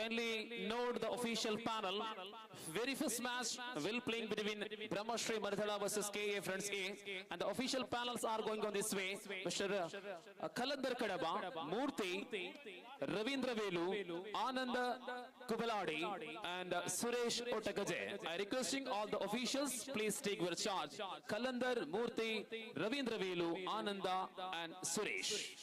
Kindly note the official panel. Very first match will playing between Brahma Shri Mardhala versus KA Friends A. And the official panels are going on this way. Mr. uh, Kalandar Kadaba, Murthy, Ravindra Velu, Ananda Kubaladi, and uh, Suresh Otakaje. I requesting all the officials, please take your charge. Kalandar, Murthy, Ravindra Velu, Ananda, and Suresh.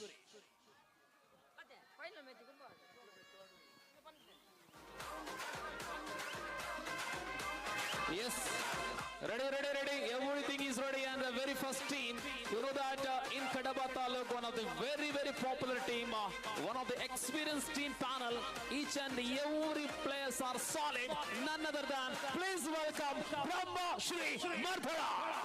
Yes. Ready, ready, ready. Everything is ready. And the very first team, you know that in Kadaba Taluk, one of the very, very popular team, uh, one of the experienced team panel, each and every players are solid. None other than, please welcome Brahma Shri Mardhala.